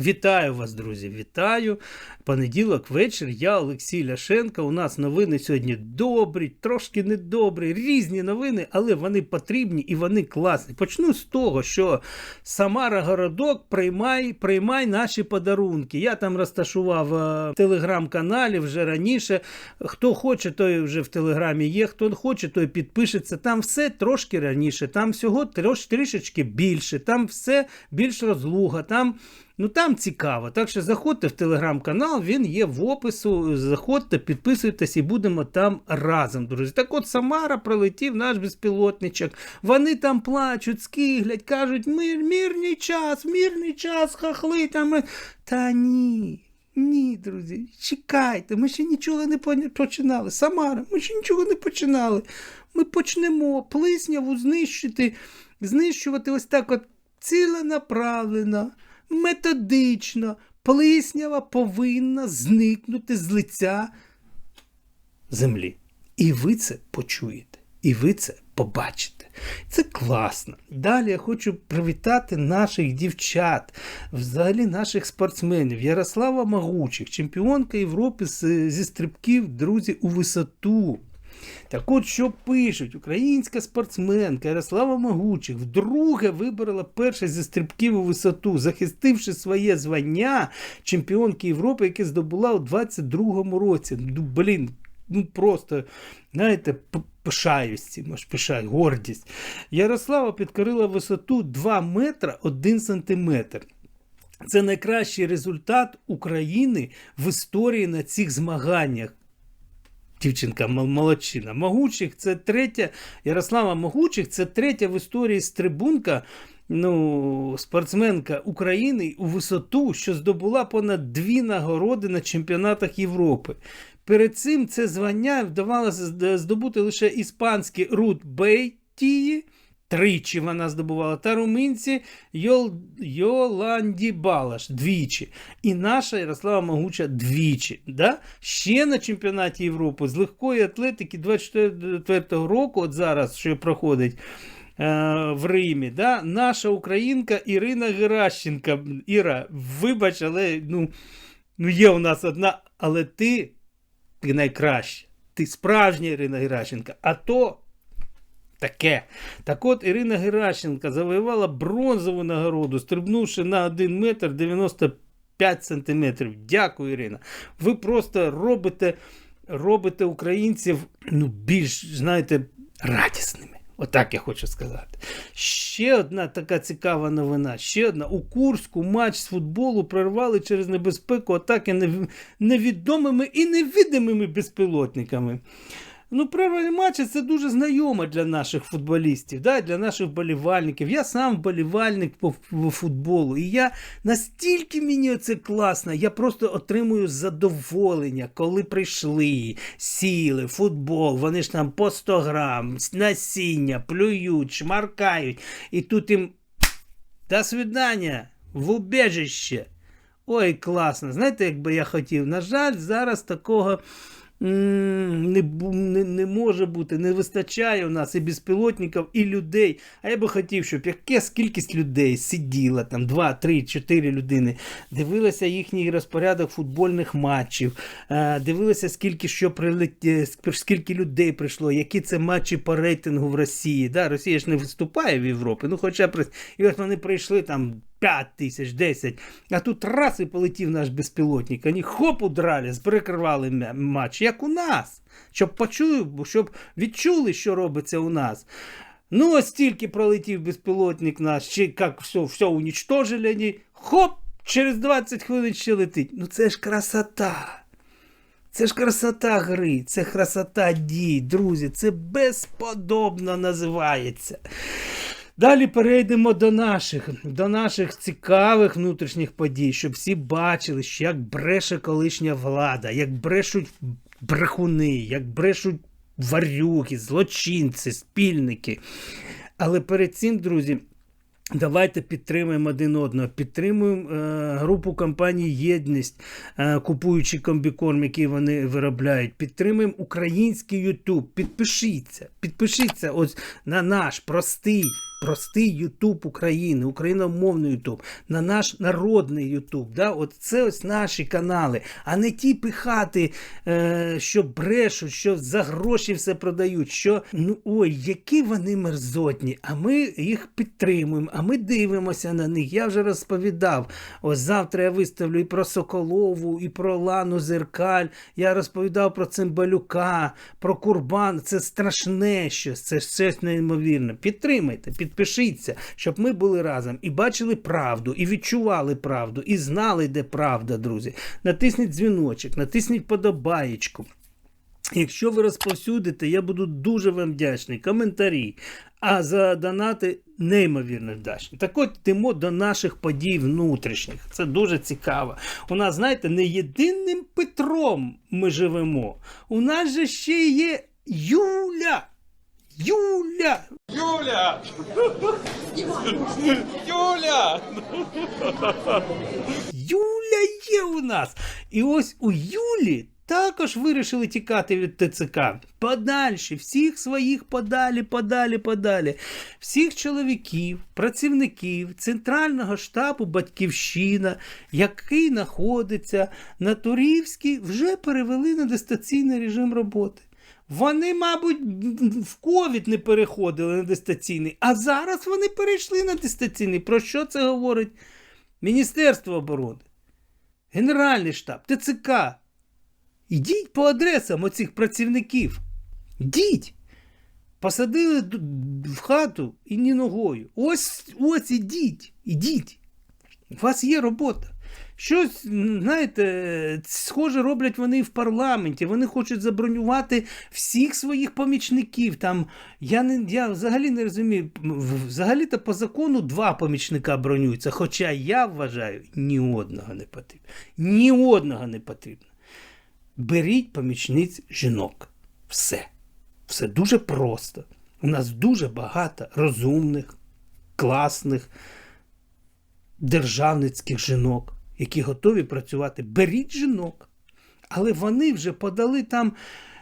Вітаю вас, друзі! Вітаю! Понеділок вечір. Я Олексій Ляшенко. У нас новини сьогодні добрі, трошки недобрі, різні новини, але вони потрібні і вони класні. Почну з того, що Самара Городок приймай, приймай наші подарунки. Я там розташував е, в телеграм-каналі вже раніше. Хто хоче, той вже в телеграмі є. Хто хоче, той підпишеться. Там все трошки раніше, там всього трош, трішечки більше, там все більш розлуга. там Ну там цікаво. Так що заходьте в телеграм-канал, він є в опису. Заходьте, підписуйтесь і будемо там разом, друзі. Так от Самара прилетів наш безпілотничок. Вони там плачуть, скиглять, кажуть, мир, мирний час, мирний час, хахли там. Та ні. Ні, друзі, чекайте, ми ще нічого не починали. Самара, ми ще нічого не починали. Ми почнемо плисняву знищити, знищувати ось так от ціленаправлено методично плиснява повинна зникнути з лиця землі. І ви це почуєте, і ви це побачите. Це класно. Далі я хочу привітати наших дівчат, взагалі наших спортсменів. Ярослава Магучих, чемпіонка Європи зі стрибків, друзі, у висоту. Так от, що пишуть, українська спортсменка Ярослава Могучих вдруге виборола перше зі стрибків у висоту, захистивши своє звання чемпіонки Європи, яке здобула у 22-му році. Ну, блін, ну просто, знаєте, пишаюсь аж пишаю, гордість. Ярослава підкорила висоту 2 метра 1 сантиметр. Це найкращий результат України в історії на цих змаганнях дівчинка молодчина. Могучих це третя, Ярослава Могучих це третя в історії стрибунка. Ну, спортсменка України у висоту, що здобула понад дві нагороди на чемпіонатах Європи. Перед цим це звання вдавалося здобути лише іспанський Рут Бейтії, Тричі вона здобувала. Та руминці Йол... Йоланді Балаш двічі. І наша Ярослава Могуча двічі. Да? Ще на чемпіонаті Європи з легкої атлетики 24 року, от зараз що проходить. Е, в Римі, да? наша українка Ірина Геращенка. Іра, вибач, але ну, ну є у нас одна, але ти, ти найкраща. Ти справжня Ірина Геращенка. А то Таке. Так от Ірина Геращенка завоювала бронзову нагороду, стрибнувши на 1 метр 95 сантиметрів. Дякую, Ірина. Ви просто робите робите українців ну, більш, знаєте, радісними. Отак я хочу сказати. Ще одна така цікава новина. Ще одна. У Курську матч з футболу прорвали через небезпеку атаки невідомими і невидимими безпілотниками. Ну, прорвані матчі це дуже знайомо для наших футболістів, да, для наших болівальників. Я сам вболівальник по, футболу. І я настільки мені це класно, я просто отримую задоволення, коли прийшли, сіли, футбол, вони ж там по 100 грам, насіння, плюють, шмаркають. І тут їм до свидання в убежище. Ой, класно. Знаєте, як би я хотів. На жаль, зараз такого не не, не може бути, не вистачає у нас і безпілотників, і людей. А я би хотів, щоб якась кількість людей сиділа, там 2, 3, 4 людини, дивилася їхній розпорядок футбольних матчів, е, дивилася, скільки що прилет... Е, скільки людей прийшло, які це матчі по рейтингу в Росії. Да? Росія ж не виступає в Європі, ну хоча і от вони прийшли там. 5 тисяч, 10. А тут раз і полетів наш безпілотник. Вони хоп удрали, перекривали матч, як у нас. Щоб почули, щоб відчули, що робиться у нас. Ну, ось тільки пролетів безпілотник наш, чи як все все унічтожили, вони, хоп, через 20 хвилин ще летить. Ну це ж красота. Це ж красота гри, це красота дій, друзі, це безподобно називається. Далі перейдемо до наших до наших цікавих внутрішніх подій, щоб всі бачили, що як бреше колишня влада, як брешуть брехуни, як брешуть варюки, злочинці, спільники. Але перед цим, друзі, давайте підтримуємо один одного, підтримуємо е, групу компаній Єдність, е, купуючи комбікорм, який вони виробляють. Підтримуємо український Ютуб. Підпишіться, підпишіться ось на наш простий простий Ютуб України, україномовний Ютуб, на наш народний Ютуб. Да? От це ось наші канали, а не ті пихати, е, що брешуть, що за гроші все продають. Що ну ой, які вони мерзотні. А ми їх підтримуємо, а ми дивимося на них. Я вже розповідав. Ось завтра я виставлю і про Соколову, і про Лану Зеркаль. Я розповідав про Цимбалюка, про Курбан. Це страшне щось, це щось неймовірне. Підтримайте, підпишіться, щоб ми були разом і бачили правду, і відчували правду, і знали, де правда, друзі. Натисніть дзвіночок, натисніть подобаєчку. Якщо ви розповсюдите, я буду дуже вам вдячний. Коментарі. А за донати неймовірно вдячний. Так от йдемо до наших подій внутрішніх. Це дуже цікаво. У нас, знаєте, не єдиним Петром ми живемо. У нас же ще є Юля. Юля! Юля! Юля! Юля є у нас. І ось у Юлі також вирішили тікати від ТЦК. Подальше, всіх своїх подалі, подалі, подалі. Всіх чоловіків, працівників Центрального штабу Батьківщина, який знаходиться на Турівській, вже перевели на дистанційний режим роботи. Вони, мабуть, в ковід не переходили на дистанційний, а зараз вони перейшли на дистанційний. Про що це говорить Міністерство оборони? Генеральний штаб, ТЦК. Ідіть по адресам оцих працівників. Йдіть. Посадили в хату і ні ногою. Ось ось ідіть. Ідіть. У вас є робота. Щось, знаєте, схоже роблять вони в парламенті. Вони хочуть забронювати всіх своїх помічників. Там, я, не, я взагалі не розумію. Взагалі-то по закону два помічника бронюються. Хоча я вважаю, ні одного не потрібно. Ні одного не потрібно. Беріть помічниць жінок. Все. Все дуже просто. У нас дуже багато розумних, класних, державницьких жінок, які готові працювати. Беріть жінок. Але вони вже подали там,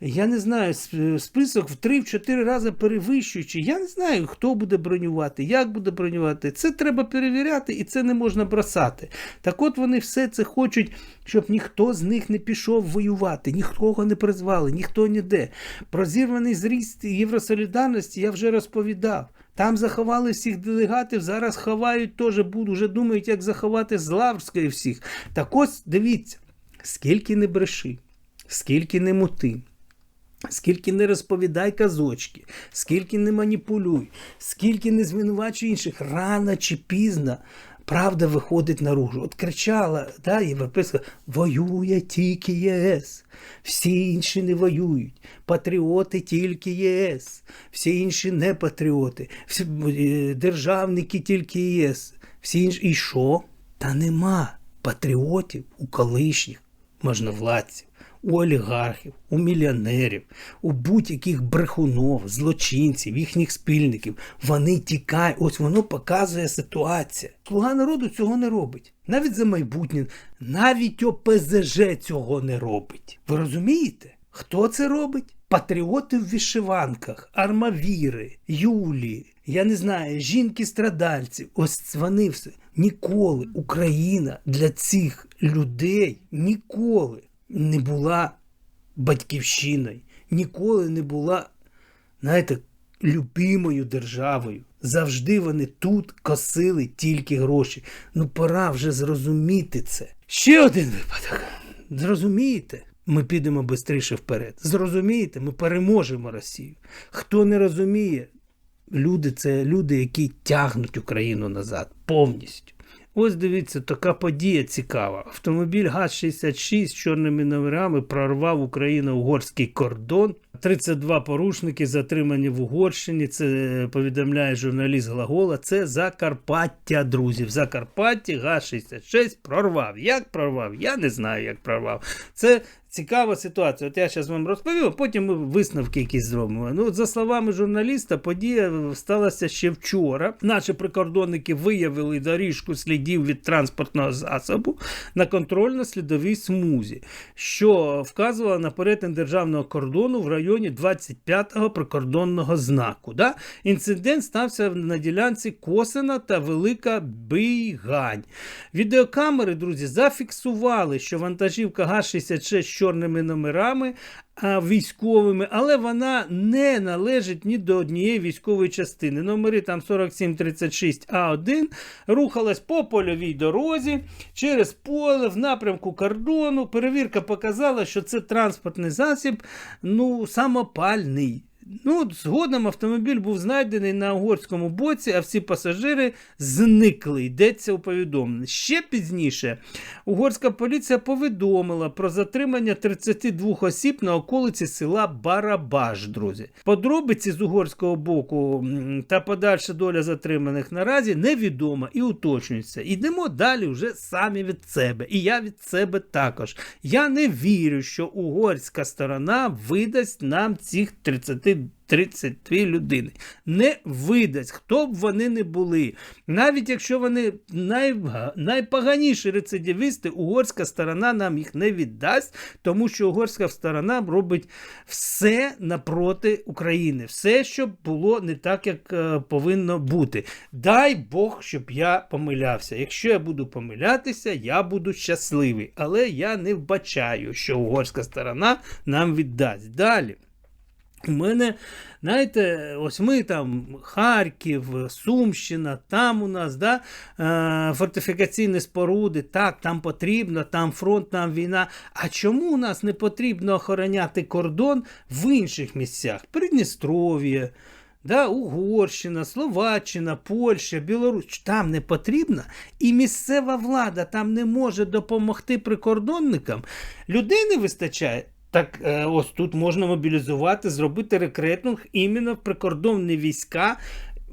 я не знаю, список в 3-4 рази перевищуючи. Я не знаю, хто буде бронювати, як буде бронювати. Це треба перевіряти і це не можна бросати. Так от вони все це хочуть, щоб ніхто з них не пішов воювати, ніхто не призвали, ніхто ніде. Про зірваний зріст Євросолідарності я вже розповідав. Там заховали всіх делегатів, зараз ховають теж, будуть, вже думають, як заховати з Лаврської всіх. Так ось дивіться, скільки не бреши, скільки не мути, скільки не розповідай казочки, скільки не маніпулюй, скільки не звинувачуй інших, рано чи пізно правда виходить наружу. От кричала да, європейська, воює тільки ЄС, всі інші не воюють. Патріоти тільки ЄС, всі інші не патріоти, всі, е, державники тільки ЄС, всі інші. І що? Та нема патріотів у колишніх можновладців у олігархів, у мільйонерів, у будь-яких брехунов, злочинців, їхніх спільників. Вони тікають. Ось воно показує ситуація. Слуга народу цього не робить. Навіть за майбутнє, навіть ОПЗЖ цього не робить. Ви розумієте? Хто це робить? Патріоти в вишиванках, армавіри, Юлі, я не знаю, жінки-страдальці. Ось вони все. Ніколи Україна для цих людей ніколи не була батьківщиною, ніколи не була, знаєте, любимою державою. Завжди вони тут косили тільки гроші. Ну пора вже зрозуміти це. Ще один випадок. Зрозумієте? Ми підемо швидше вперед. Зрозумієте, ми переможемо Росію. Хто не розуміє, люди це люди, які тягнуть Україну назад повністю. Ось дивіться, така подія цікава. Автомобіль ГАЗ-66 з чорними номерами прорвав Україно-угорський кордон. 32 порушники затримані в Угорщині. Це е, повідомляє журналіст Глагола. Це Закарпаття, друзі. В Закарпатті ГАЗ-66 прорвав. Як прорвав? Я не знаю, як прорвав. Це цікава ситуація. От я зараз вам розповів, а потім ми висновки якісь зробимо. Ну, за словами журналіста, подія сталася ще вчора. Наші прикордонники виявили доріжку слідів від транспортного засобу на контрольно-слідовій смузі, що вказувало на перетин державного кордону в районі 25-го прикордонного знаку. Да? Інцидент стався на ділянці Косина та Велика Бийгань. Відеокамери, друзі, зафіксували, що вантажівка ГАЗ-66 з чорними номерами військовими, але вона не належить ні до однієї військової частини. Номери там 4736А1 рухалась по польовій дорозі через поле в напрямку кордону. Перевірка показала, що це транспортний засіб, ну, самопальний. Ну, згодом автомобіль був знайдений на угорському боці, а всі пасажири зникли. Йдеться у повідомленні. Ще пізніше угорська поліція повідомила про затримання 32 осіб на околиці села Барабаш, друзі. Подробиці з угорського боку та подальша доля затриманих наразі невідома і уточнюється. Йдемо далі вже самі від себе. І я від себе також. Я не вірю, що угорська сторона видасть нам цих 30 32 людини. Не видасть, хто б вони не були. Навіть якщо вони най, найпоганіші рецидивісти, угорська сторона нам їх не віддасть, тому що угорська сторона робить все напроти України, все, щоб було не так, як е, повинно бути. Дай Бог, щоб я помилявся. Якщо я буду помилятися, я буду щасливий. Але я не вбачаю, що угорська сторона нам віддасть. Далі. У мене, знаєте, ось ми там Харків, Сумщина, там у нас да, е, фортифікаційні споруди, так, там потрібно, там фронт, там війна. А чому у нас не потрібно охороняти кордон в інших місцях? Придністров'я, да, Угорщина, Словаччина, Польща, Білорусь. Там не потрібно. І місцева влада там не може допомогти прикордонникам. Людей не вистачає. Так е, ось тут можна мобілізувати, зробити рекрутинг іменно в прикордонні війська,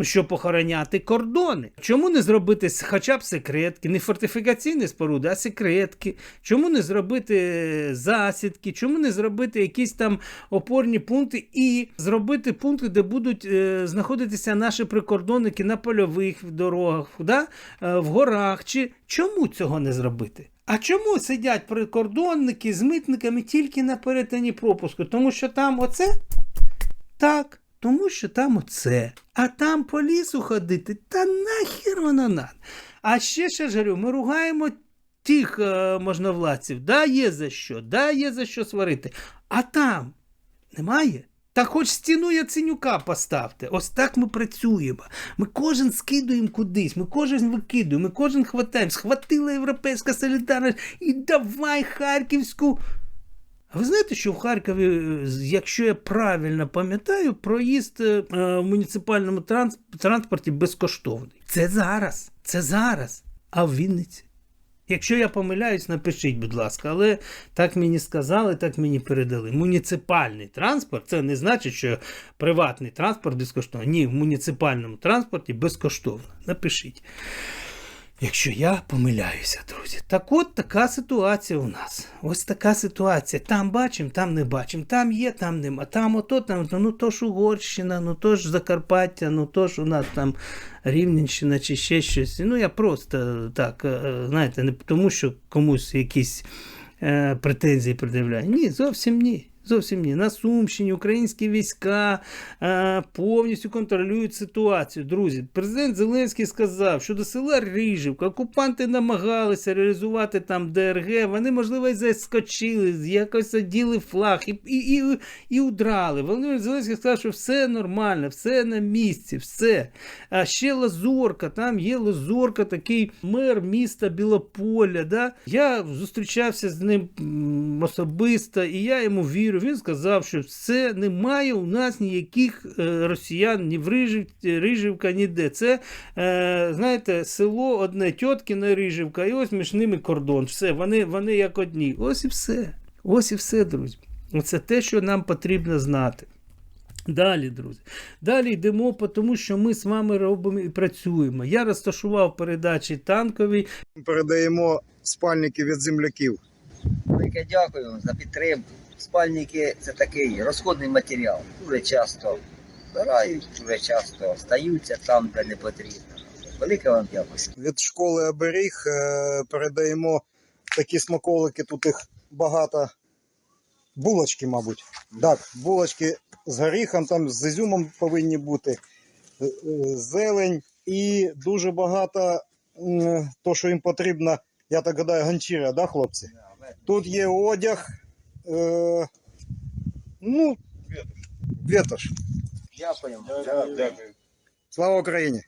щоб охороняти кордони. Чому не зробити хоча б секретки, не фортифікаційні споруди, а секретки? Чому не зробити е, засідки? Чому не зробити якісь там опорні пункти і зробити пункти, де будуть е, знаходитися наші прикордонники на польових дорогах, да? е, в горах? Чи чому цього не зробити? А чому сидять прикордонники з митниками тільки на перетині пропуску? Тому що там оце? Так, тому що там оце. А там по лісу ходити, та нахер воно надо. А ще ще ж ми ругаємо тих е, можновладців. Да, є за що, да, є за що сварити. А там немає. Та хоч стіну Яценюка поставте. Ось так ми працюємо. Ми кожен скидуємо кудись, ми кожен викидуємо, ми кожен хватаємо. Схватила Європейська солідарність і давай Харківську. А ви знаєте, що в Харкові, е, якщо я правильно пам'ятаю, проїзд е, в муніципальному транспорті безкоштовний. Це зараз. Це зараз. А в Вінниці. Якщо я помиляюсь, напишіть, будь ласка, але так мені сказали, так мені передали. Муніципальний транспорт це не значить, що приватний транспорт безкоштовний. Ні, в муніципальному транспорті безкоштовно. Напишіть. Якщо я помиляюся, друзі. Так от така ситуація у нас. Ось така ситуація. Там бачимо, там не бачимо. Там є, там нема. Там ото, там, ну то ж Угорщина, ну то ж Закарпаття, ну то ж у нас там Рівненщина чи ще щось. Ну я просто так, е, знаєте, не тому, що комусь якісь е, претензії пред'являю. Ні, зовсім ні. Зовсім ні. На Сумщині українські війська е, повністю контролюють ситуацію. Друзі, президент Зеленський сказав, що до села Ріжівка окупанти намагалися реалізувати там ДРГ. Вони, можливо, і заскочили, якось оділи флаг і, і, і, і удрали. Володимир Зеленський сказав, що все нормально, все на місці, все. А ще Лазорка, там є Лазорка, такий мер міста Білополя. Да? Я зустрічався з ним особисто, і я йому вірю. Він сказав, що все немає у нас ніяких е, росіян, ні в Рижів, Рижівка, ніде. Це, е, знаєте, село одне, Тьоткіна Рижівка, і ось між ними кордон. Все, вони, вони як одні. Ось і все. Ось і все, друзі. Це те, що нам потрібно знати. Далі, друзі. Далі йдемо, тому що ми з вами робимо і працюємо. Я розташував передачі танкові. передаємо спальники від земляків. Велике дякую за підтримку. Спальники це такий розходний матеріал. Дуже часто збирають, дуже часто стаються там, де не потрібно. Велике вам дякую. від школи оберіг е, передаємо такі смаколики, тут їх багато. Булочки, мабуть. Так, булочки з горіхом, там з ізюмом повинні бути, е, е, зелень і дуже багато м, то, що їм потрібно, я так гадаю, ганчіря, да, хлопці? Тут є одяг. Е, ну, ветош. Дякуємо. Дякую. Слава Україні!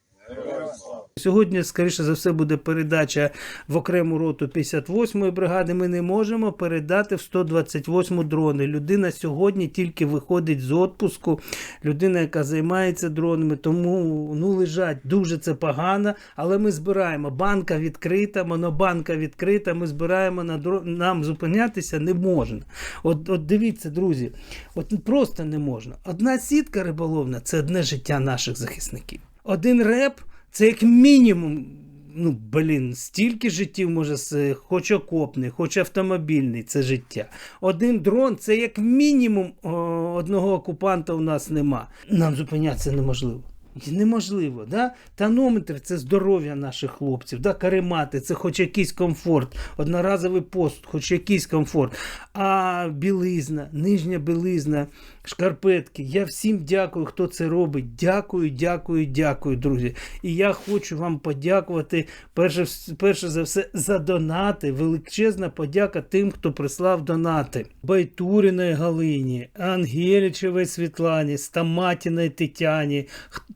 Сьогодні, скоріше за все, буде передача в окрему роту 58-ї бригади. Ми не можемо передати в 128-му дрони. Людина сьогодні тільки виходить з отпуску. Людина, яка займається дронами, тому ну лежать дуже це погано. Але ми збираємо. Банка відкрита, монобанка відкрита. Ми збираємо на дрон. Нам зупинятися не можна. От, от дивіться, друзі, от просто не можна. Одна сітка риболовна це одне життя наших захисників. Один реп це як мінімум. Ну, блін, стільки життів може з хоч окопний, хоч автомобільний, це життя. Один дрон це як мінімум о, одного окупанта у нас нема. Нам зупинятися неможливо. Неможливо, да? Танометр це здоров'я наших хлопців, да? каремати, це хоч якийсь комфорт, одноразовий пост, хоч якийсь комфорт. А білизна, нижня білизна, шкарпетки. Я всім дякую, хто це робить. Дякую, дякую, дякую, друзі. І я хочу вам подякувати перше, перше за все за донати. Величезна подяка тим, хто прислав донати. Байтуріної Галині, Ангелічевій Світлані, Стаматіної Тетяні,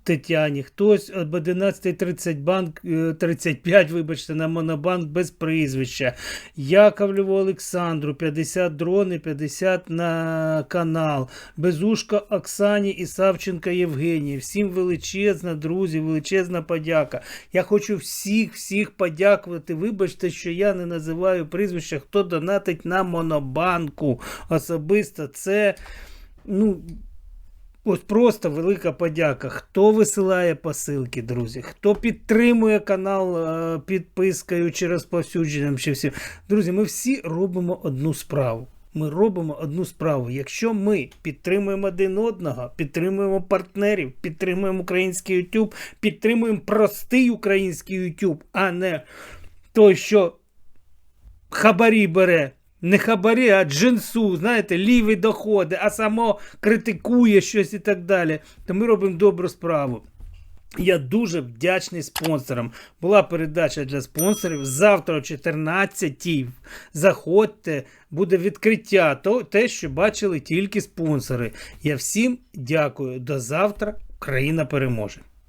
Тетяні. Хтось об 11.30 банк е, 35, вибачте, на монобанк без прізвища. Яковлеву Олександру, 50 дрони, 50 на канал. Безушка Оксані і Савченка Євгенії. Всім величезна, друзі, величезна подяка. Я хочу всіх, всіх подякувати. Вибачте, що я не називаю прізвища, хто донатить на монобанку. Особисто це. Ну, Ось просто велика подяка. Хто висилає посилки, друзі, хто підтримує канал е, підпискою чи розповсюдженням, чи всім. Друзі, ми всі робимо одну справу. Ми робимо одну справу. Якщо ми підтримуємо один одного, підтримуємо партнерів, підтримуємо український YouTube, підтримуємо простий український YouTube, а не той, що хабарі бере. Не хабарі, а джинсу, знаєте, ліві доходи, а само критикує щось і так далі. То ми робимо добру справу. Я дуже вдячний спонсорам. Була передача для спонсорів. Завтра о 14-й. Заходьте, буде відкриття. То, те, що бачили тільки спонсори. Я всім дякую. До завтра. Україна переможе.